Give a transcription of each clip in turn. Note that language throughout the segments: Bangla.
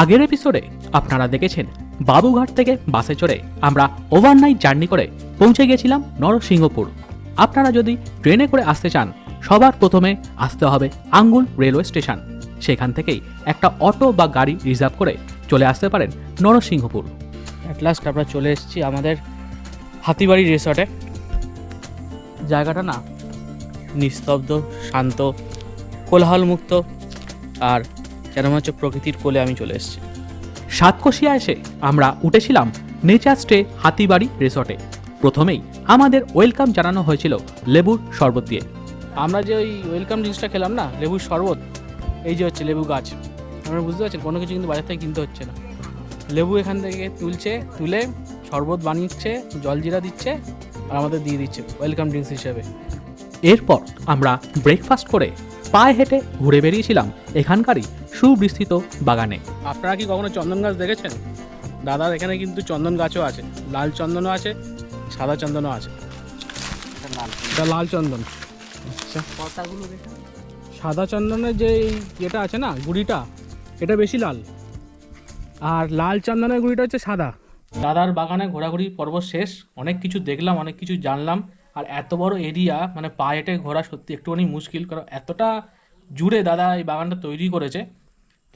আগের এপিসোডে আপনারা দেখেছেন বাবুঘাট থেকে বাসে চড়ে আমরা ওভারনাইট জার্নি করে পৌঁছে গেছিলাম নরসিংহপুর। আপনারা যদি ট্রেনে করে আসতে চান, সবার প্রথমে আসতে হবে আঙ্গুল রেলওয়ে স্টেশন সেখান থেকেই একটা অটো বা গাড়ি রিজার্ভ করে চলে আসতে পারেন নরসিংহপুর। অ্যাট লাস্ট আমরা চলে এসেছি আমাদের হাতিবাড়ি রিসর্টে জায়গাটা না নিস্তব্ধ, শান্ত, কোলাহলমুক্ত আর যেন মনে হচ্ছে প্রকৃতির কোলে আমি চলে এসেছি। সাতকোশিয়া এসে আমরা উঠেছিলাম নেচার স্টে হাতিবাড়ি রিসর্টে। প্রথমেই আমাদের ওয়েলকাম জানানো হয়েছিল লেবুর শরবত দিয়ে। আমরা যে ওই ওয়েলকাম ড্রিঙ্কসটা খেলাম না লেবুর শরবত এই যে হচ্ছে লেবু গাছ। আপনারা বুঝতে পারছেন কোনো কিছু কিন্তু বাজার থেকে কিনতে হচ্ছে না। লেবু এখান থেকে তুলছে তুলে শরবত বানিয়েছে জলজিরা দিচ্ছে আর আমাদের দিয়ে দিচ্ছে ওয়েলকাম ড্রিঙ্কস হিসেবে। এরপর আমরা ব্রেকফাস্ট করে পায়ে হেঁটে ঘুরে বেরিয়েছিলাম এখানকারই সুবিস্তৃত বাগানে। আপনারা কি কখনো চন্দন গাছ দেখেছেন? দাদার এখানে কিন্তু চন্দন গাছও আছে লাল চন্দনও আছে সাদা চন্দনও আছে। এটা লাল চন্দন। আচ্ছা। সাদা চন্দনের যে ইয়েটা আছে না গুড়িটা এটা বেশি লাল। আর লাল চন্দনের গুড়িটা হচ্ছে সাদা। দাদার বাগানে ঘোরাঘুরি পর্ব শেষ অনেক কিছু দেখলাম অনেক কিছু জানলাম। আর এত বড় এরিয়া মানে পা হেঁটে ঘোরা সত্যি একটুখানি মুশকিল কারণ এতটা জুড়ে দাদা এই বাগানটা তৈরি করেছে।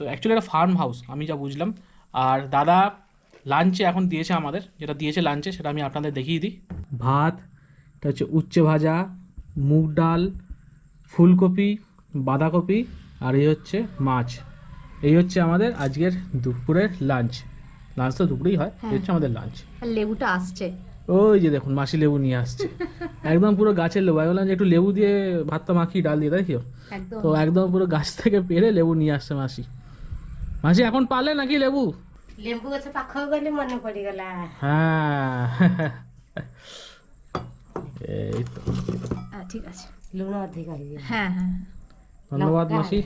তো অ্যাকচুয়ালি একটা ফার্ম হাউস আমি যা বুঝলাম। আর দাদা লাঞ্চে এখন দিয়েছে আমাদের যেটা দিয়েছে লাঞ্চে সেটা আমি আপনাদের দেখিয়ে দিই। ভাত এটা হচ্ছে উচ্ছে ভাজা মুগ ডাল ফুলকপি বাঁধাকপি আর এই হচ্ছে মাছ। এই হচ্ছে আমাদের আজকের দুপুরের লাঞ্চ লাঞ্চ তো দুপুরেই হয় এই হচ্ছে আমাদের লাঞ্চ লেবুটা আসছে। ওই যে দেখুন মাসি লেবু নিয়ে আসছে। একদম পুরো গাছের লেবু আমি বললাম যে একটু লেবু দিয়ে ভাতটা মাখিয়ে ডাল দিয়ে তাই তো একদম পুরো গাছ থেকে পেরে লেবু নিয়ে আসছে মাসি। মাসি এখন পালে নাকি লেবু? লেম্বু গছে পাଖକୁ গলি মনে পড়িগলা। হ্যাঁ। এই তো। ঠিক আছে। লুণ অধিক হয়ে হ্যাঁ হ্যাঁ। ধন্যবাদ মাসি।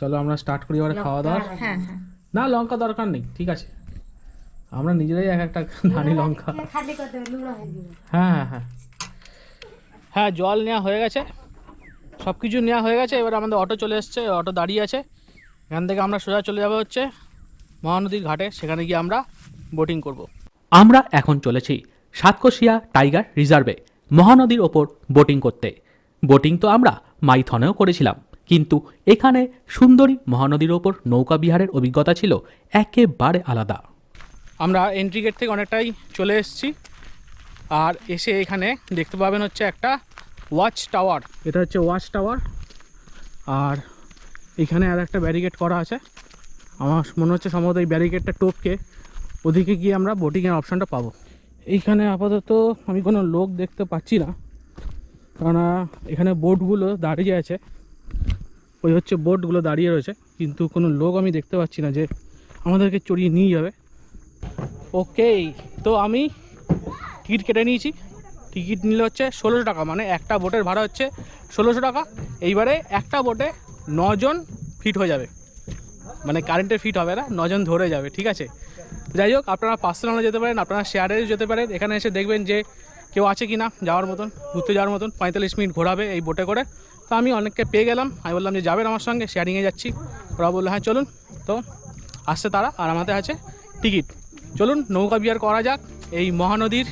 চলো আমরা স্টার্ট করি এবারে খাওয়া দাওয়া। হ্যাঁ হ্যাঁ। না লঙ্কা দরকার নেই ঠিক আছে। আমরা নিজেরাই এক একটা ধানি লঙ্কা। খালি করে লুণ হয়ে হ্যাঁ হ্যাঁ হ্যাঁ। হ্যাঁ জল নেওয়া হয়ে গেছে। সব কিছু নেওয়া হয়ে গেছে। এবার আমাদের অটো চলে এসছে অটো দাঁড়িয়ে আছে। এখান থেকে আমরা সোজা চলে যাব হচ্ছে মহানদীর ঘাটে। সেখানে গিয়ে আমরা বোটিং করব। আমরা এখন চলেছি সাতকোশিয়া টাইগার রিজার্ভে মহানদীর ওপর বোটিং করতে। বোটিং তো আমরা মাইথনেও করেছিলাম কিন্তু এখানে সুন্দরী মহানদীর ওপর নৌকা বিহারের অভিজ্ঞতা ছিল একেবারে আলাদা। আমরা এন্ট্রি গেট থেকে অনেকটাই চলে এসেছি আর এসে এখানে দেখতে পাবেন হচ্ছে একটা ওয়াচ টাওয়ার এটা হচ্ছে ওয়াচ টাওয়ার আর এখানে আর একটা ব্যারিকেড করা আছে। আমার মনে হচ্ছে সম্ভবত এই ব্যারিকেডটা টোপকে। ওদিকে গিয়ে আমরা বোটিংয়ের অপশানটা পাবো। এইখানে আপাতত আমি কোনো লোক দেখতে পাচ্ছি না। কেননা এখানে বোটগুলো দাঁড়িয়ে আছে। ওই হচ্ছে বোটগুলো দাঁড়িয়ে রয়েছে। কিন্তু কোনো লোক আমি দেখতে পাচ্ছি না যে আমাদেরকে চড়িয়ে নিয়ে যাবে। ওকে তো আমি টিকিট কেটে নিয়েছি। টিকিট নিলে হচ্ছে ষোলোশো টাকা। মানে একটা বোটের ভাড়া হচ্ছে ষোলোশো টাকা। এইবারে একটা বোটে নজন ফিট হয়ে যাবে। মানে কারেন্টের ফিট হবে না, নজন ধরে যাবে, ঠিক আছে? যাই হোক, আপনারা পার্সোনালে যেতে পারেন, আপনারা শেয়ারেও যেতে পারেন। এখানে এসে দেখবেন যে কেউ আছে কি না যাওয়ার মতন, ঘুরতে যাওয়ার মতন, পঁয়তাল্লিশ মিনিট ঘোরাবে এই বোটে করে। তো আমি অনেককে পেয়ে গেলাম, আমি বললাম যে যাবেন আমার সঙ্গে শেয়ারিংয়ে যাচ্ছি। ওরা বলল হ্যাঁ চলুন। তো আসছে তারা, আর আমাদের আছে টিকিট চলুন, নৌকা বিহার করা যাক, এই মহানদীর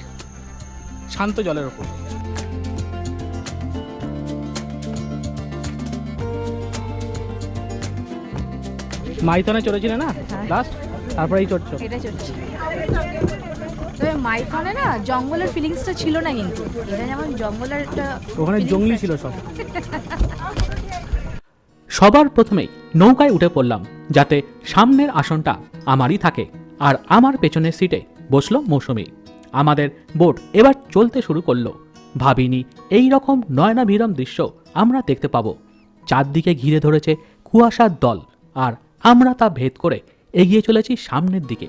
শান্ত জলের ওপর মাইথনে চলেছিলে না? লাস্ট তারপরেই চড়ছো। এটা চলছে তবে মাইথনে না জঙ্গলের ফিলিংসটা ছিল না কিন্তু। এটা যেমন জঙ্গলের একটা ওখানে জঙ্গলি ছিল সব। সবার প্রথমেই নৌকায় উঠে পড়লাম যাতে সামনের আসনটা আমারই থাকে আর আমার পেছনের সিটে বসল মৌসুমি। আমাদের বোট এবার চলতে শুরু করল। ভাবিনি এই রকম নয়নাভিরম দৃশ্য আমরা দেখতে পাবো। চারদিকে ঘিরে ধরেছে কুয়াশার দল আর আমরা তা ভেদ করে এগিয়ে চলেছি সামনের দিকে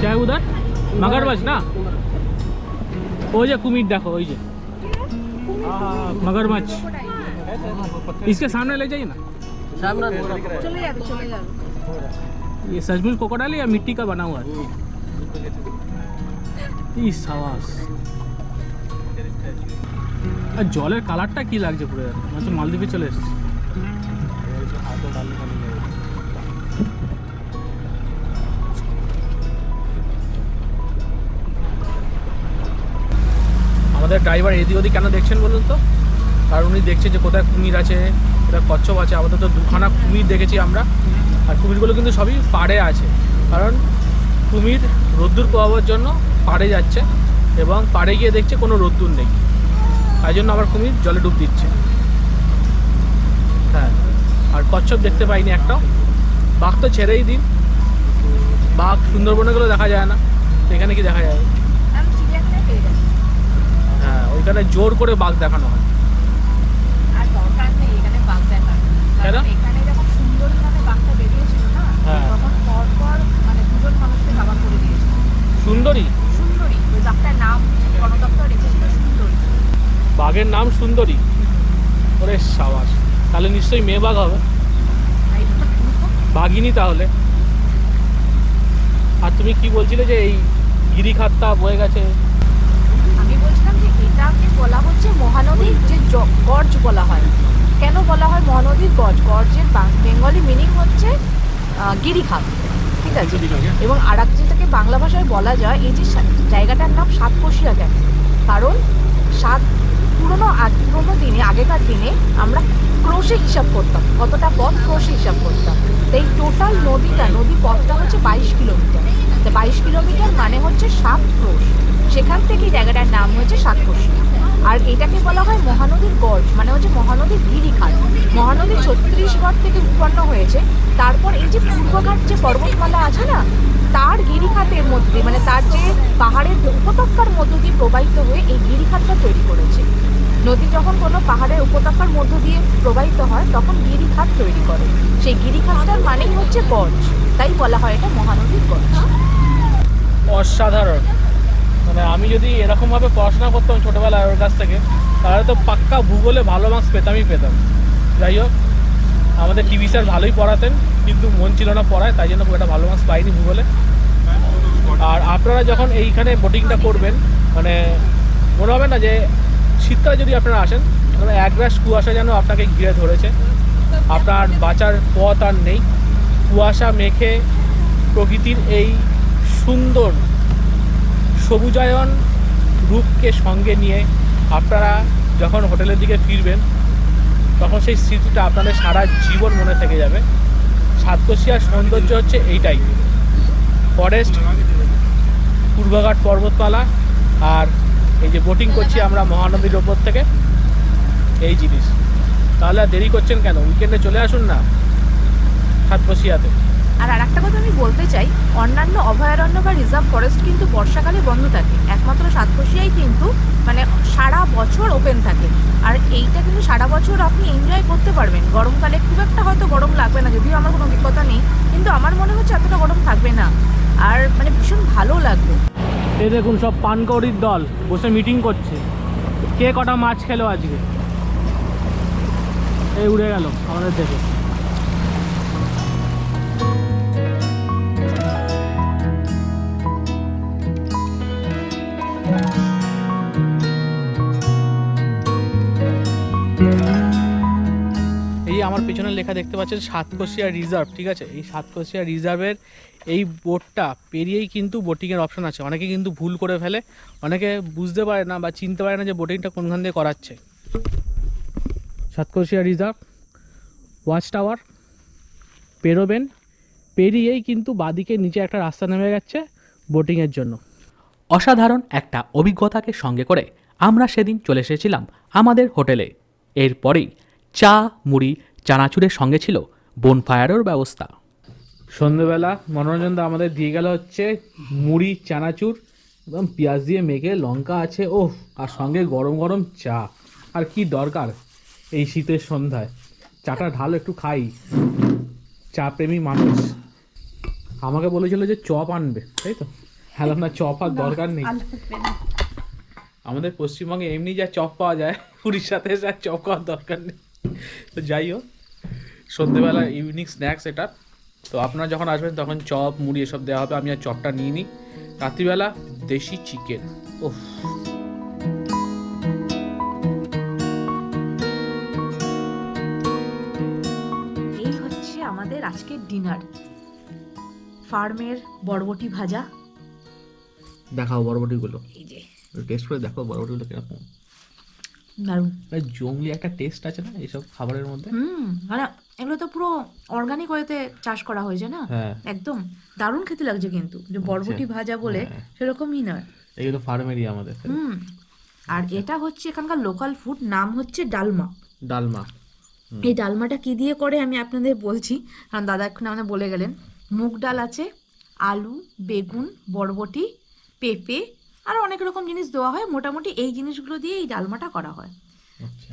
क्या है उधर मगरमच्छ ना वो जो कुमीर देखो वही जो मगरमच्छ इसके सामने ले जाइए ना চলে যাবে চলে যাবে ये सचमुच कोकोडाइल या मिट्टी का बना हुआ है ই সাবাস আর জলের কালারটা কি লাগছে পুরো মনে হচ্ছে মালদ্বীপে চলে এসেছে আমাদের ড্রাইভার এদিক ওদিক কেন দেখছেন বলুন তো কারণ উনি দেখছে যে কোথায় কুমির আছে কোথায় কচ্ছপ আছে আপাতত দুখানা কুমির দেখেছি আমরা আর কুমিরগুলো কিন্তু সবই পাড়ে আছে। কারণ কুমির রোদ্দুর পাওয়ার জন্য পাড়ে যাচ্ছে এবং পাড়ে গিয়ে দেখছে কোনো রোদ্দুর নেই। তাই জন্য আবার কুমির জলে ডুব দিচ্ছে। হ্যাঁ আর কচ্ছপ দেখতে পাইনি একটাও। বাঘ তো ছেড়েই দিন। বাঘ সুন্দরবনে গেলেও দেখা যায় না এখানে কি দেখা যায়? হ্যাঁ ওইখানে জোর করে বাঘ দেখানো হয়। কেন? এখানে যখন সুন্দরী নামে বাঘটা বেরিয়েছিল না হ্যাঁ। তখন পর পর মানে দুজন মানুষকে খাওয়া করে দিয়েছিল সুন্দরী? সুন্দরী। ওই নাম বন দপ্তর রেখেছিল সুন্দরী। বাঘের নাম সুন্দরী? ওরে সাবাস। তাহলে নিশ্চয়ই মেয়ে বাঘ হবে। বাঘিনী তাহলে। আর তুমি কি বলছিলে যে এই গিরিখাতটা বয়ে গেছে? আমি বলছিলাম যে এটাকে বলা হচ্ছে মহানদীর যে গর্জ বলা হয়। কেন বলা হয় মহানদীর গর্জ? গর্জের বেঙ্গলি মিনিং হচ্ছে গিরিখাত। ঠিক আছে? এবং আর যেটাকে বাংলা ভাষায় বলা যায়, এই যে জায়গাটার নাম সাতকোশিয়া কেন? কারণ সাত, পুরনো পুরোনো দিনে, আগেকার দিনে আমরা ক্রোশে হিসাব করতাম। কতটা পথ? ক্রোশে হিসাব করতাম। তো এই টোটাল নদীটা, নদী পথটা হচ্ছে বাইশ কিলোমিটার। তো বাইশ কিলোমিটার মানে হচ্ছে সাত ক্রোশ। সেখান থেকে জায়গাটার নাম হয়েছে সাতকোশিয়া। আর এটাকে বলা হয় মহানদীর গর্জ মানে হচ্ছে মহানদীর গিরিখাত। মহানদী ছত্তিশগড় থেকে উৎপন্ন হয়েছে। তারপর এই যে পূর্বঘাট যে পর্বতমালা আছে না তার গিরিখাতের মধ্যে মানে তার যে পাহাড়ের উপত্যকার মধ্য দিয়ে প্রবাহিত হয়ে এই গিরিখাতটা তৈরি করেছে। নদী যখন কোনো পাহাড়ের উপত্যকার মধ্য দিয়ে প্রবাহিত হয়, তখন গিরিখাত তৈরি করে। সেই গিরিখাতটার মানেই হচ্ছে গর্জ। তাই বলা হয় এটা মহানদীর গর্জ। অসাধারণ। মানে আমি যদি এরকমভাবে পড়াশোনা করতাম ছোটোবেলায় ওর কাছ থেকে, তাহলে তো পাক্কা ভূগোলে ভালো মার্কস পেতামই পেতাম। যাই হোক, আমাদের টিভি স্যার ভালোই পড়াতেন। কিন্তু মন ছিল না পড়ায়, তাই জন্য খুব একটা ভালো মার্কস পাইনি ভূগোলে। আর আপনারা যখন এইখানে বোটিংটা করবেন মানে মনে হবে না যে শীতকালে যদি আপনারা আসেন তাহলে এক একরাশ কুয়াশা যেন আপনাকে ঘিরে ধরেছে। আপনার বাঁচার পথ আর নেই। কুয়াশা মেখে প্রকৃতির এই সুন্দর সবুজায়ন রূপকে সঙ্গে নিয়ে আপনারা যখন হোটেলের দিকে ফিরবেন, তখন সেই স্মৃতিটা আপনাদের সারা জীবন মনে থেকে যাবে। সাতকোশিয়ার সৌন্দর্য হচ্ছে এইটাই। ফরেস্ট, পূর্বঘাট পর্বতমালা, আর এই যে বোটিং করছি আমরা মহানদীর ওপর থেকে, এই জিনিস। তাহলে দেরি করছেন কেন? উইকেন্ডে চলে আসুন না, সাতকোশিয়াতে। আর আরেকটা কথা আমি বলতে চাই, অন্যান্য অভয়ারণ্য বা রিজার্ভ ফরেস্ট কিন্তু বর্ষাকালে বন্ধ থাকে। একমাত্র সাতকোশিয়াই কিন্তু মানে সারা বছর ওপেন থাকে। আর এইটা কিন্তু সারা বছর আপনি এনজয় করতে পারবেন। গরমকালে খুব একটা হয়তো গরম লাগবে না, যদিও আমার কোনো অভিজ্ঞতা নেই, কিন্তু আমার মনে হচ্ছে এতটা গরম থাকবে না। আর মানে ভীষণ ভালো লাগবে। এই দেখুন, সব পানকৌড়ির দল বসে মিটিং করছে। কে কটা মাছ খেলো আজকে? এই উড়ে গেল, আমাদের দেখে লেখা দেখতে পাচ্ছেন সাতকোশিয়া রিজার্ভ, ঠিক আছে? এই সাতকোশিয়া রিজার্ভের এই বোটটা পেরিয়েই কিন্তু বোটিংয়ের অপশন আছে। অনেকে কিন্তু ভুল করে ফেলে, অনেকে বুঝতে পারে না বা চিনতে পারে না যে বোটিংটা কোনখান দিয়ে করাচ্ছে। সাতকোশিয়া রিজার্ভ ওয়াচ টাওয়ার পেরোবেন, পেরিয়েই কিন্তু বাদিকে নিচে একটা রাস্তা নেমে যাচ্ছে বোটিংয়ের জন্য। অসাধারণ একটা অভিজ্ঞতাকে সঙ্গে করে আমরা সেদিন চলে এসেছিলাম আমাদের হোটেলে। এরপরেই চা, মুড়ি চানাচুরের সঙ্গে ছিল বোনফায়ারের ব্যবস্থা। সন্ধেবেলা মনোরঞ্জন দা আমাদের দিয়ে গেল হচ্ছে মুড়ি চানাচুর এবং পেঁয়াজ দিয়ে মেখে লঙ্কা আছে ও আর সঙ্গে গরম গরম চা। আর কি দরকার এই শীতের সন্ধ্যায়? চাটা ঢাল একটু খাই। চা প্রেমী মানুষ। আমাকে বলেছিল যে চপ আনবে তাই তো? হ্যাঁ না চপ আর দরকার নেই। আমাদের পশ্চিমবঙ্গে এমনি যা চপ পাওয়া যায় পুরীর সাথে আর চপ খাওয়ার দরকার নেই। তো যাই হোক সন্ধেবেলা ইভিনিং স্ন্যাক্স এটা। তো আপনারা যখন আসবেন তখন চপ মুড়ি এসব দেওয়া হবে। আমি আর চপটা নিয়ে নিই। রাত্রিবেলা দেশি চিকেন ওহ এই হচ্ছে আমাদের আজকের ডিনার ফার্মের বরবটি ভাজা। দেখাও বরবটিগুলো। এই যে। টেস্ট করে দেখো বরবটিগুলো কীরকম। দারুণ। জঙ্গলি একটা টেস্ট আছে না এইসব খাবারের মধ্যে? হুম মানে এগুলো তো পুরো অর্গানিক ওয়েতে চাষ করা হয়েছে না? হ্যাঁ। একদম দারুণ খেতে লাগছে কিন্তু। যে বরবটি ভাজা বলে হ্যাঁ। সেরকমই নয়। এইগুলো ফার্মেরই আমাদের। হুম। আর এটা হচ্ছে এখানকার লোকাল ফুড নাম হচ্ছে ডালমা। ডালমা। এই ডালমাটা কি দিয়ে করে আমি আপনাদের বলছি। কারণ দাদা এখন আমাদের বলে গেলেন। মুগ ডাল আছে আলু বেগুন বরবটি পেঁপে আর অনেক রকম জিনিস দেওয়া হয়। মোটামুটি এই জিনিসগুলো দিয়ে এই ডালমাটা করা হয়। আচ্ছা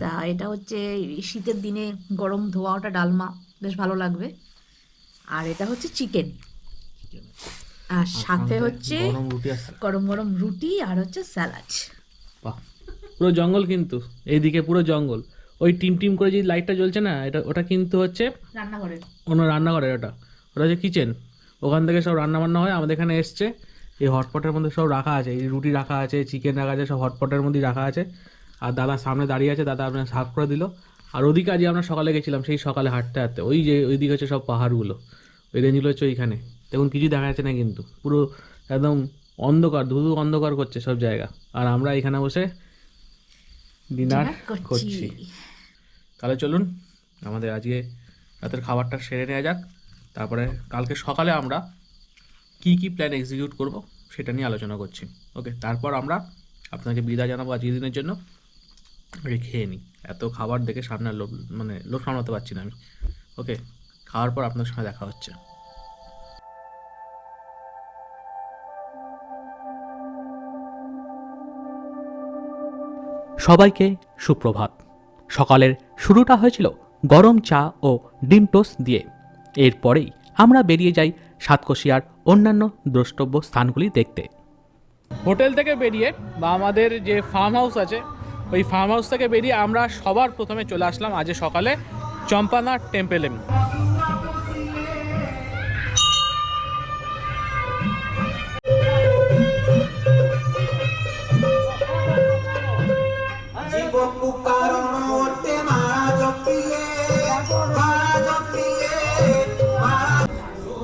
তা এটা হচ্ছে শীতের দিনে গরম ধোয়া ওটা ডালমা বেশ ভালো লাগবে। আর এটা হচ্ছে চিকেন। আর সাথে হচ্ছে গরম। গরম রুটি আর হচ্ছে স্যালাড। পুরো জঙ্গল কিন্তু এইদিকে পুরো জঙ্গল। ওই টিম টিম করে যে লাইটটা জ্বলছে না এটা ওটা কিন্তু হচ্ছে রান্নাঘরে অন্য রান্নাঘরে ওটা। ওটা হচ্ছে কিচেন। ওখান থেকে সব রান্না বান্না হয় আমাদের এখানে এসছে। এই হটপটের মধ্যে সব রাখা আছে এই রুটি রাখা আছে চিকেন রাখা আছে সব হটপটের মধ্যেই রাখা আছে। আর দাদা সামনে দাঁড়িয়ে আছে দাদা আপনার সার্ভ করে দিল। আর ওদিকে আজকে আমরা সকালে গেছিলাম সেই সকালে হাঁটতে হাঁটতে। ওই যে ওইদিকে হচ্ছে সব পাহাড়গুলো। ওই রেঞ্জগুলো হচ্ছে ওইখানে। দেখুন কিছুই দেখা যাচ্ছে না কিন্তু। পুরো একদম অন্ধকার ধুধু অন্ধকার করছে সব জায়গা। আর আমরা এখানে বসে ডিনার করছি। তাহলে চলুন আমাদের আজকে রাতের খাবারটা সেরে নেওয়া যাক। তারপরে কালকে সকালে আমরা কি কি প্ল্যান এক্সিকিউট করব সেটা নিয়ে আলোচনা করছি। ওকে তারপর আমরা আপনাকে বিদায় জানাব আজকের দিনের জন্য। আগে খেয়ে নিই এত খাবার দেখে সামনে লোভ মানে লোভ সামলাতে পারছি না আমি। ওকে খাওয়ার পর আপনার সঙ্গে দেখা হচ্ছে। সবাইকে সুপ্রভাত। সকালের শুরুটা হয়েছিল গরম চা ও ডিম টোস্ট দিয়ে। এরপরেই আমরা বেরিয়ে যাই সাতকোশিয়ার অন্যান্য দ্রষ্টব্য স্থানগুলি দেখতে। হোটেল থেকে বেরিয়ে বা আমাদের যে ফার্ম হাউস আছে ওই ফার্ম হাউস থেকে বেরিয়ে আমরা সবার প্রথমে চলে আসলাম আজ সকালে চম্পানা টেম্পেলে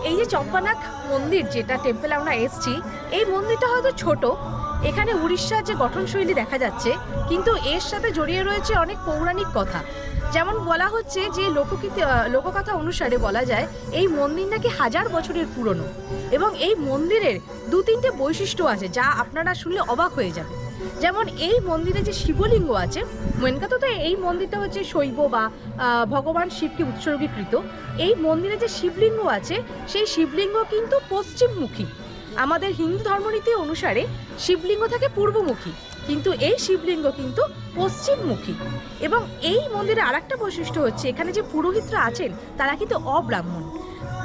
এই যে চম্পানাক মন্দির যেটা টেম্পেল আমরা এসছি এই মন্দিরটা হয়তো ছোট এখানে উড়িষ্যার যে গঠনশৈলী দেখা যাচ্ছে, কিন্তু এর সাথে জড়িয়ে রয়েছে অনেক পৌরাণিক কথা। যেমন বলা হচ্ছে যে লোককীতি লোককথা অনুসারে বলা যায়, এই মন্দির নাকি হাজার বছরের পুরনো। এবং এই মন্দিরের দু তিনটে বৈশিষ্ট্য আছে যা আপনারা শুনলে অবাক হয়ে যাবে যেমন এই মন্দিরে যে শিবলিঙ্গ আছে মেন কথা তো এই মন্দিরটা হচ্ছে শৈব বা ভগবান শিবকে উৎসর্গীকৃত। এই মন্দিরে যে শিবলিঙ্গ আছে, সেই শিবলিঙ্গ কিন্তু পশ্চিমমুখী। আমাদের হিন্দু ধর্মনীতি অনুসারে শিবলিঙ্গ থাকে পূর্বমুখী, কিন্তু এই শিবলিঙ্গ কিন্তু পশ্চিমমুখী। এবং এই মন্দিরে আরেকটা বৈশিষ্ট্য হচ্ছে, এখানে যে পুরোহিতরা আছেন, তারা কিন্তু অব্রাহ্মণ।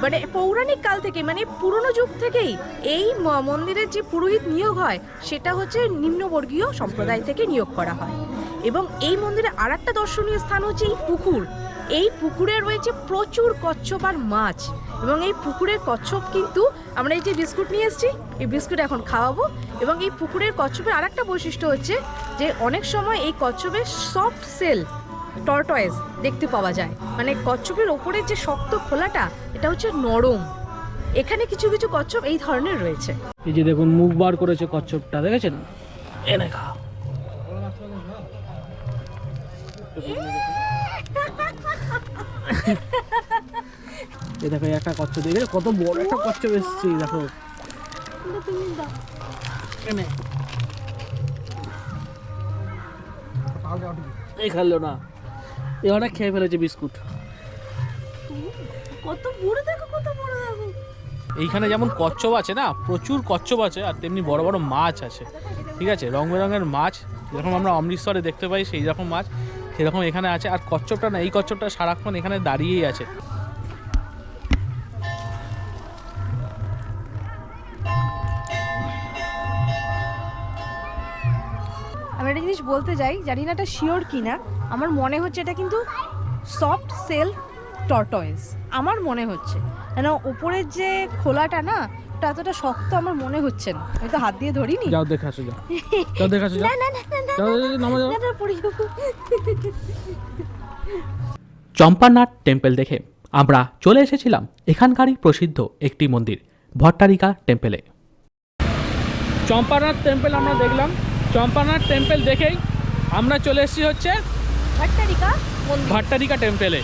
মানে পৌরাণিক কাল থেকে মানে পুরনো যুগ থেকেই এই মন্দিরের যে পুরোহিত নিয়োগ হয়, সেটা হচ্ছে নিম্নবর্গীয় সম্প্রদায় থেকে নিয়োগ করা হয়। এবং এই মন্দিরে আর একটা দর্শনীয় স্থান হচ্ছে এই পুকুর। এই পুকুরে রয়েছে প্রচুর কচ্ছপ আর মাছ। এবং এই পুকুরের কচ্ছপ কিন্তু আমরা এই যে বিস্কুট নিয়ে এসেছি এই বিস্কুট এখন খাওয়াবো। এবং এই পুকুরের কচ্ছপের আর একটা বৈশিষ্ট্য হচ্ছে যে অনেক সময় এই কচ্ছপের সফট সেল টর্টয়েস দেখতে পাওয়া যায়। মানে কচ্ছপের ওপরের যে শক্ত খোলাটা এটা হচ্ছে নরম। এখানে কিছু কিছু কচ্ছপ এই ধরনের রয়েছে। এই যে দেখুন মুখ বার করেছে কচ্ছপটা দেখেছেন? এনে খা এই দেখো একটা কচ্ছপ দেখে কত বড় একটা কচ্ছপ এসেছে দেখো। এই খাইলো না। এ অনেক খেয়ে ফেলেছে বিস্কুট। কত বড় দেখো কত বড় দেখো। এইখানে যেমন কচ্ছপ আছে না প্রচুর কচ্ছপ আছে আর তেমনি বড় বড় মাছ আছে। ঠিক আছে? রং বেরঙের মাছ যেরকম আমরা অমৃতসরে দেখতে পাই সেই রকম মাছ। সেরকম এখানে আছে। আর কচ্ছপটা না, এই কচ্ছপটা সারাক্ষণ এখানে দাঁড়িয়েই আছে। আমি একটা জিনিস বলতে যাই জানি না এটা শিওর কিনা, আমার মনে হচ্ছে এটা কিন্তু সফট সেল টর্টয়েস আমার মনে হচ্ছে। যেন উপরের যে খোলাটা না ওটা এতটা শক্ত আমার মনে হচ্ছে না। আমি তো হাত দিয়ে ধরিনি। যাও দেখে আসো যাও। যাও দেখে আসো যাও। না না না না না যাও, চম্পানাথ টেম্পল দেখে আমরা চলে এসেছিলাম এখানকারই প্রসিদ্ধ একটি মন্দির ভট্টারিকা টেম্পেলে। চম্পানাথ টেম্পল আমরা দেখলাম। চম্পানাথ টেম্পল দেখেই আমরা চলে এসেছি হচ্ছে ভট্টারিকা মন্দির। ভাট্টারিকা টেম্পেলে।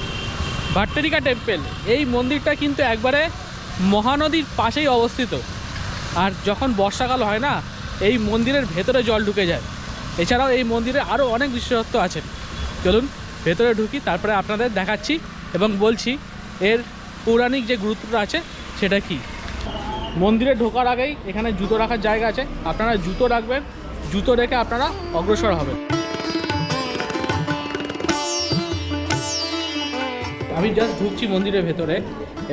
ভাট্টারিকা টেম্পেল। এই মন্দিরটা কিন্তু একবারে মহানদীর পাশেই অবস্থিত। আর যখন বর্ষাকাল হয় না, এই মন্দিরের ভেতরে জল ঢুকে যায়। এছাড়াও এই মন্দিরে আরও অনেক বিশেষত্ব আছে। চলুন, ভেতরে ঢুকি, তারপরে আপনাদের দেখাচ্ছি এবং বলছি, এর পৌরাণিক যে গুরুত্বটা আছে, সেটা কি? মন্দিরে ঢোকার আগেই এখানে জুতো রাখার জায়গা আছে। আপনারা জুতো রাখবেন, জুতো রেখে আপনারা অগ্রসর হবেন। আমি জাস্ট ঢুকছি মন্দিরের ভেতরে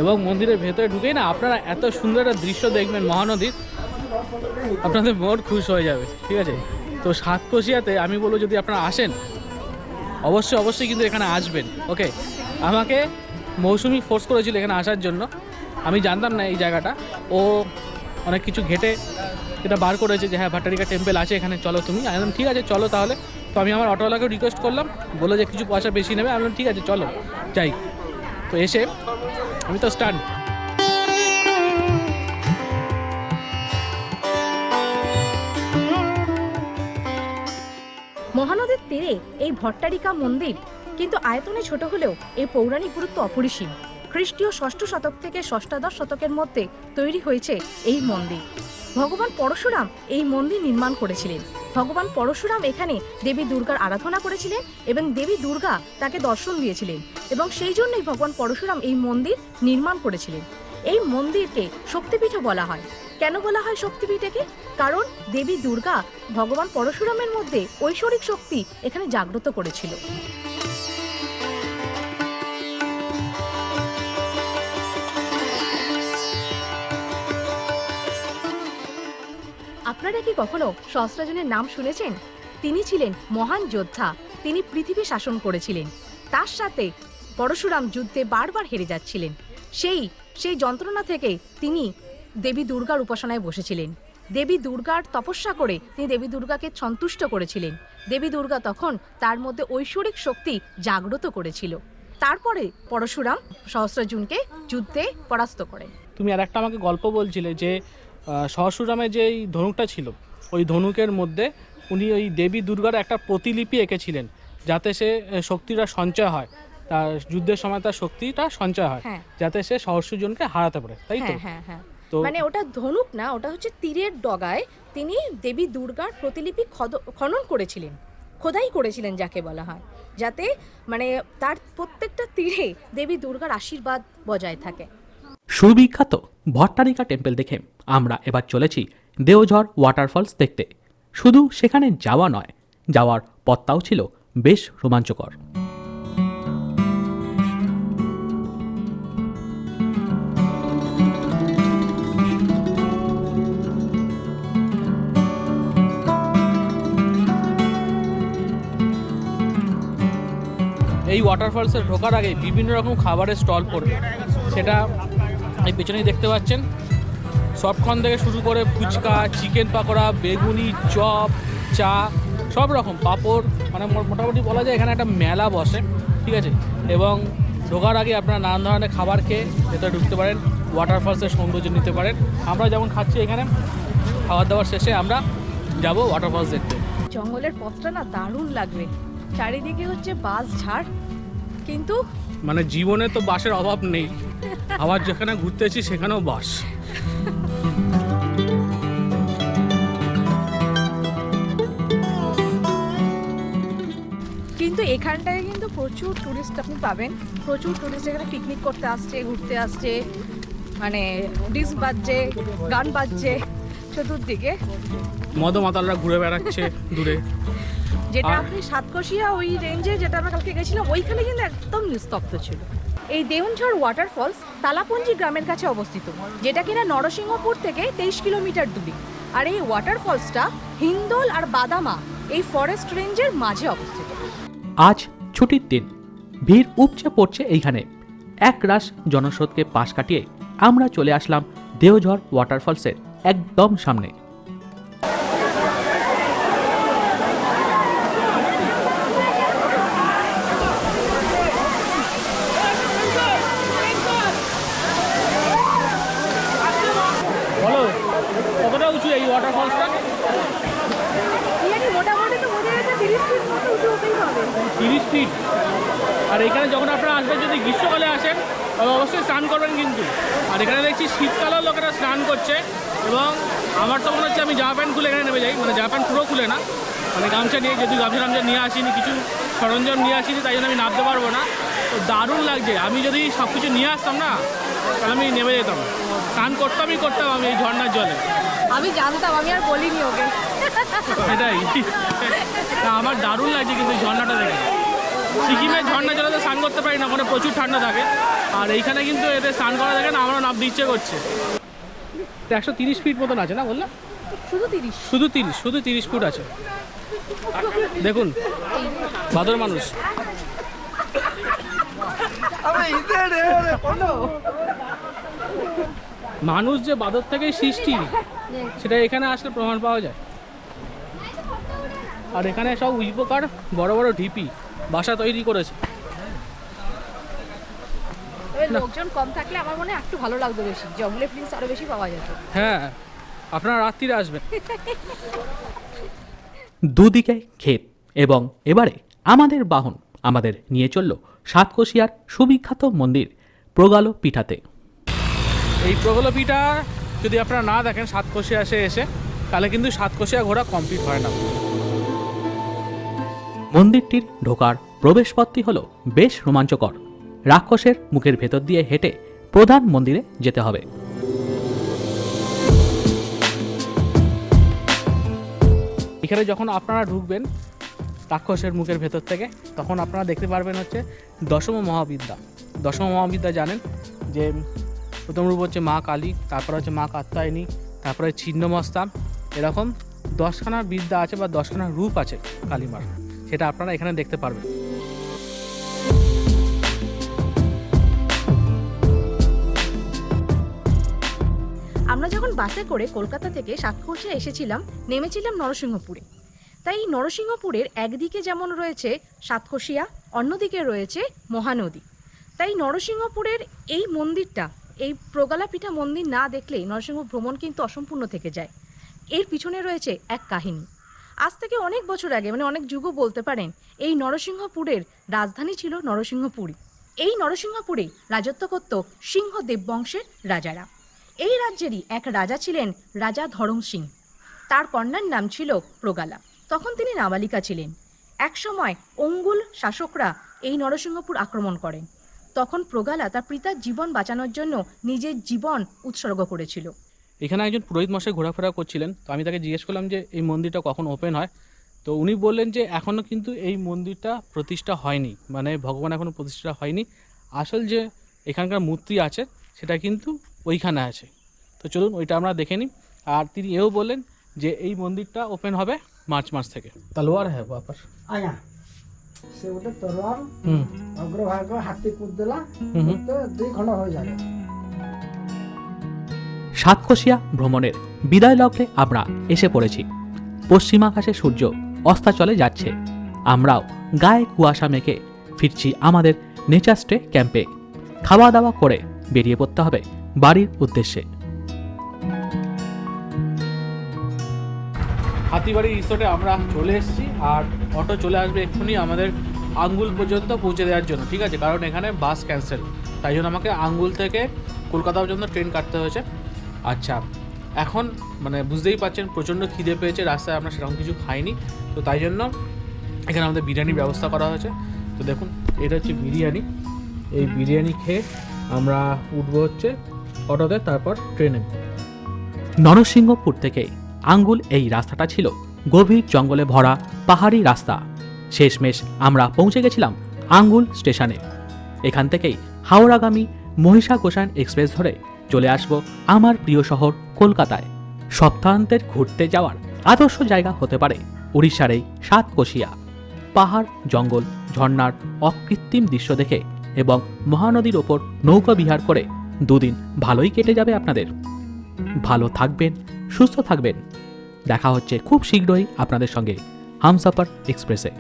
এবং মন্দিরের ভেতরে ঢুকেই না, আপনারা এত সুন্দর একটা দৃশ্য দেখবেন মহানদীর, আপনাদের মন খুশ হয়ে যাবে, ঠিক আছে? তো সাতকোশিয়াতে আমি বলব যদি আপনারা আসেন, অবশ্যই অবশ্যই কিন্তু এখানে আসবেন ওকে আমাকে মৌসুমি ফোর্স করেছিল এখানে আসার জন্য, আমি জানতাম না এই জায়গাটা, ও অনেক কিছু ঘেটে এটা বার করেছে যে হ্যাঁ ভাটারিকা টেম্পল আছে এখানে, চলো তুমি। আমি বললাম, ঠিক আছে, চলো তাহলে। তো আমি আমার অটোওয়ালাকেও রিকোয়েস্ট করলাম, বলল যে কিছু পয়সা বেশি নেবে, আমি বললাম, ঠিক আছে, চলো। যাই তো এসে আমি তো স্টান মহানদীর তীরে এই ভট্টারিকা মন্দির কিন্তু আয়তনে ছোট হলেও এর পৌরাণিক গুরুত্ব অপরিসীম। খ্রিস্টীয় ষষ্ঠ শতক থেকে ষষ্ঠাদশ শতকের মধ্যে তৈরি হয়েছে এই মন্দির। ভগবান পরশুরাম এই মন্দির নির্মাণ করেছিলেন। ভগবান পরশুরাম এখানে দেবী দুর্গার আরাধনা করেছিলেন এবং দেবী দুর্গা তাকে দর্শন দিয়েছিলেন এবং সেই জন্যই ভগবান পরশুরাম এই মন্দির নির্মাণ করেছিলেন। এই মন্দিরকে শক্তিপীঠও বলা হয়। কেন বলা হয় শক্তিপীঠকে? কারণ দেবী দুর্গা ভগবান পরশুরামের মধ্যে ঐশ্বরিক শক্তি এখানে জাগ্রত করেছিল। আপনারা কি কখনো সহস্রাজনের নাম শুনেছেন? তিনি ছিলেন মহান যোদ্ধা। তিনি পৃথিবী শাসন করেছিলেন। তার সাথে পরশুরাম যুদ্ধে বারবার হেরে যাচ্ছিলেন। সেই সেই যন্ত্রণা থেকে তিনি দেবী দুর্গার উপাসনায় বসেছিলেন। দেবী দুর্গার তপস্যা করে তিনি দেবী দুর্গাকে সন্তুষ্ট করেছিলেন। দেবী দুর্গা তখন তার মধ্যে ঐশ্বরিক শক্তি জাগ্রত করেছিল। তারপরে পরশুরাম সহস্রার্জুনকে যুদ্ধে পরাস্ত করেন। তুমি আর একটা আমাকে গল্প বলছিলে যে আহ, সহস্ররামের যে এই ধনুকটা ছিল ওই ধনুকের মধ্যে উনি ওই দেবী দুর্গার একটা প্রতিলিপি এঁকেছিলেন যাতে সে শক্তিটা সঞ্চয় হয়। তার যুদ্ধের সময় তার শক্তিটা সঞ্চয় হয় হ্যাঁ। যাতে সে সহস্রজনকে হারাতে পারে তাই তো? হ্যাঁ হ্যাঁ। তো মানে ওটা ধনুক না ওটা হচ্ছে তীরের ডগায় তিনি দেবী দুর্গার প্রতিলিপি খদ- খনন করেছিলেন খোদাই করেছিলেন যাকে বলা হয় যাতে মানে তার প্রত্যেকটা তীরে দেবী দুর্গার আশীর্বাদ বজায় থাকে। সুবিখ্যাত ভট্টারিকা টেম্পল দেখে আমরা এবার চলেছি দেওঝর ওয়াটারফলস দেখতে। শুধু সেখানে যাওয়া নয়, যাওয়ার পথটাও ছিল বেশ রোমাঞ্চকর। এই ওয়াটারফলসে ঢোকার আগে বিভিন্ন রকম খাবারের স্টল পড়বে। সেটা এই পেছনেই দেখতে পাচ্ছেন। সফটকর্ন থেকে শুরু করে ফুচকা চিকেন পাকোড়া বেগুনি চপ চা সব রকম পাঁপড় মানে মোটামুটি বলা যায় এখানে একটা মেলা বসে ঠিক আছে? এবং ঢোকার আগে আপনারা নানান ধরনের খাবার খেয়ে ভেতরে ঢুকতে পারেন ওয়াটারফলসের সৌন্দর্য নিতে পারেন। আমরা যেমন খাচ্ছি এখানে খাবার দাবার শেষে আমরা যাব ওয়াটারফলস দেখতে জঙ্গলের পথটা না দারুণ লাগবে। চারিদিকে হচ্ছে বাস ঝাড় কিন্তু মানে জীবনে তো বাসের অভাব নেই। আবার যেখানে ঘুরতেছি সেখানেও বাস। কিন্তু এখানটায় কিন্তু প্রচুর টুরিস্ট আপনি পাবেন। প্রচুর টুরিস্ট এখানে পিকনিক করতে আসছে ঘুরতে আসছে মানে ডিস বাজছে গান বাজছে চতুর্দিকে। মদ মাতালরা ঘুরে বেড়াচ্ছে দূরে। যেটা আপনি সাতকোশিয়া ওই রেঞ্জে যেটা আমরা কালকে গেছিলাম ওইখানে কিন্তু একদম নিস্তব্ধ ছিল। এই দেউনঝড় ওয়াটারফলস তালাপঞ্জি গ্রামের কাছে অবস্থিত যেটা কিনা নরসিংহপুর থেকে তেইশ কিলোমিটার দূরে। আর এই ওয়াটারফলসটা হিন্দোল আর বাদামা এই ফরেস্ট রেঞ্জের মাঝে অবস্থিত। আজ ছুটির দিন। ভিড় উপচে পড়ছে এইখানে। এক রাশ জনস্রোতকে পাশ কাটিয়ে আমরা চলে আসলাম দেওঝর ওয়াটারফলসের একদম সামনে বলো কতটা উঁচু এই ওয়াটারফলসটা মোটামুটি তো বোঝা যাচ্ছে তিরিশ ফিট মতো উঁচু হতেই হবে তিরিশ ফিট আর এখানে যখন আপনারা আসবেন যদি গ্রীষ্মকালে আসেন তবে অবশ্যই স্নান করবেন কিন্তু। আর এখানে দেখছি শীতকালেও লোকেরা স্নান করছে এবং আমার তো মনে হচ্ছে আমি জামা প্যান্ট খুলে এখানে নেমে যাই। মানে জামা প্যান্ট পুরো খুলে না। মানে গামছা নিয়ে যদি গামছা টামছা নিয়ে আসিনি কিছু সরঞ্জাম নিয়ে আসিনি তাই জন্য আমি নামতে পারব না। তো দারুণ লাগছে। আমি যদি সব কিছু নিয়ে আসতাম না তাহলে আমি নেমে যেতাম। স্নান করতামই করতাম আমি এই ঝর্ণার জলে। আমি জানতাম আমি আর বলিনি ওকে। এটাই না আমার দারুণ লাগছে কিন্তু ঝর্ণাটা দেখে। সিকিমের ঝর্ণা জলে তো স্নান করতে পারি না ওখানে প্রচুর ঠান্ডা থাকে। আর এইখানে কিন্তু এতে স্নান করা থাকে না আমারও নামতে ইচ্ছে করছে। একশো তিরিশ ফিট মতন আছে না বললাম? শুধু তিরিশ। শুধু তিরিশ শুধু তিরিশ ফুট আছে। দেখুন ভাদর মানুষ। মানুষ যে বাদর থেকে সৃষ্টি সেটা এখানে আসলে প্রমাণ পাওয়া যায়। আর এখানে সব উইপোকার বড় বড় ঢিপি। বাসা তৈরি করেছে। লোকজন কম থাকলে আমার মনে হয় একটু ভালো লাগতো বেশি। জঙ্গলে প্রিন্স আরও বেশি পাওয়া যেত। হ্যাঁ আপনারা রাত্রিরে আসবেন। দুদিকে ক্ষেত এবং এবারে আমাদের বাহন আমাদের নিয়ে চলল সাতকোশিয়ার সুবিখ্যাত মন্দির প্রগালো পিঠাতে এই প্রগালো পিঠা যদি আপনারা না দেখেন সাতকোশিয়া আসে এসে তাহলে কিন্তু সাতকোশিয়া ঘোরা কমপ্লিট হয় না। মন্দিরটির ঢোকার প্রবেশপথটি হল বেশ রোমাঞ্চকর। রাক্ষসের মুখের ভেতর দিয়ে হেঁটে প্রধান মন্দিরে যেতে হবে। এখানে যখন আপনারা ঢুকবেন রাক্ষসের মুখের ভেতর থেকে, তখন আপনারা দেখতে পারবেন হচ্ছে দশম মহাবিদ্যা। দশম মহাবিদ্যা জানেন যে প্রথম রূপ হচ্ছে মা কালী, তারপর হচ্ছে মা কাত্যায়নী, তারপরে ছিন্নমস্তা এরকম দশখানা বিদ্যা আছে বা দশখানা রূপ আছে কালীমার সেটা আপনারা এখানে দেখতে পারবেন। আমরা যখন বাসে করে কলকাতা থেকে সাতক্ষীরা এসেছিলাম, নেমেছিলাম নরসিংহপুরে। তাই নরসিংহপুরের একদিকে যেমন রয়েছে সাতকোশিয়া অন্যদিকে রয়েছে মহানদী। তাই নরসিংহপুরের এই মন্দিরটা, এই প্রগালাপিঠা মন্দির না দেখলে নরসিংহ ভ্রমণ কিন্তু অসম্পূর্ণ থেকে যায়। এর পিছনে রয়েছে এক কাহিনী। আজ থেকে অনেক বছর আগে মানে অনেক যুগও বলতে পারেন, এই নরসিংহপুরের রাজধানী ছিল নরসিংহপুরী। এই নরসিংহপুরে রাজত্ব করত সিংহদেব বংশের রাজারা। এই রাজ্যেরই এক রাজা ছিলেন রাজা ধরম সিং। তার কন্যার নাম ছিল প্রগালা। তখন তিনি নাবালিকা ছিলেন। একসময় অঙ্গুল শাসকরা এই নরসিংহপুর আক্রমণ করেন। তখন প্রগালা তার পিতার জীবন বাঁচানোর জন্য নিজের জীবন উৎসর্গ করেছিল। এখানে একজন পুরোহিত মশাই ঘোরাফেরা করছিলেন। তো আমি তাকে জিজ্ঞেস করলাম যে এই মন্দিরটা কখন ওপেন হয়? তো উনি বললেন যে এখনও কিন্তু এই মন্দিরটা প্রতিষ্ঠা হয়নি। মানে ভগবান এখনও প্রতিষ্ঠা হয়নি। আসল যে এখানকার মূর্তি আছে সেটা কিন্তু ওইখানে আছে। তো চলুন ওইটা আমরা দেখে নিই। আর তিনি এও বললেন যে এই মন্দিরটা ওপেন হবে মার্চ মাস থেকে। তলোয়ার হ্যাঁ বাপার। সে গোটে তলোয়ার অগ্রভাগ হাতি কুদ দেলা দুই খন্ড হয়ে যাবে। সাতকোশিয়া ভ্রমণের বিদায় লগ্নে আমরা এসে পড়েছি। পশ্চিম আকাশে সূর্য অস্তাচলে যাচ্ছে। আমরাও গায়ে কুয়াশা মেখে ফিরছি আমাদের নেচার স্টে ক্যাম্পে। খাওয়া দাওয়া করে বেরিয়ে পড়তে হবে বাড়ির উদ্দেশ্যে। হাতিবাড়ি রিসোর্টে আমরা চলে এসেছি আর অটো চলে আসবে এক্ষুনি আমাদের আঙ্গুল পর্যন্ত পৌঁছে দেওয়ার জন্য, ঠিক আছে? কারণ এখানে বাস ক্যান্সেল তাই জন্য আমাকে আঙ্গুল থেকে কলকাতা পর্যন্ত ট্রেন কাটতে হয়েছে। আচ্ছা এখন মানে বুঝতেই পারছেন, প্রচণ্ড খিদে পেয়েছে, রাস্তায় আমরা সেরকম কিছু খাইনি। তো তাই জন্য এখানে আমাদের বিরিয়ানির ব্যবস্থা করা হয়েছে। তো দেখুন, এটা হচ্ছে বিরিয়ানি। এই বিরিয়ানি খেয়ে আমরা উঠবো হচ্ছে অটোতে, তারপর ট্রেনে। নরসিংহপুর থেকে আঙ্গুল এই রাস্তাটা ছিল গভীর জঙ্গলে ভরা পাহাড়ি রাস্তা। শেষমেশ আমরা পৌঁছে গেছিলাম আঙ্গুল স্টেশনে। এখান থেকেই হাওড়াগামী মহিষা গোসাইন এক্সপ্রেস ধরে চলে আসব আমার প্রিয় শহর কলকাতায়। সপ্তাহান্তের ঘুরতে যাওয়ার আদর্শ জায়গা হতে পারে উড়িষ্যার এই সাতকোশিয়া। পাহাড়, জঙ্গল, ঝর্ণার অকৃত্রিম দৃশ্য দেখে এবং মহানদীর ওপর নৌকা বিহার করে দুদিন ভালোই কেটে যাবে আপনাদের। ভালো থাকবেন, সুস্থ থাকবেন। দেখা হচ্ছে খুব শীঘ্রই আপনাদের সঙ্গে হামসাফার এক্সপ্রেসে।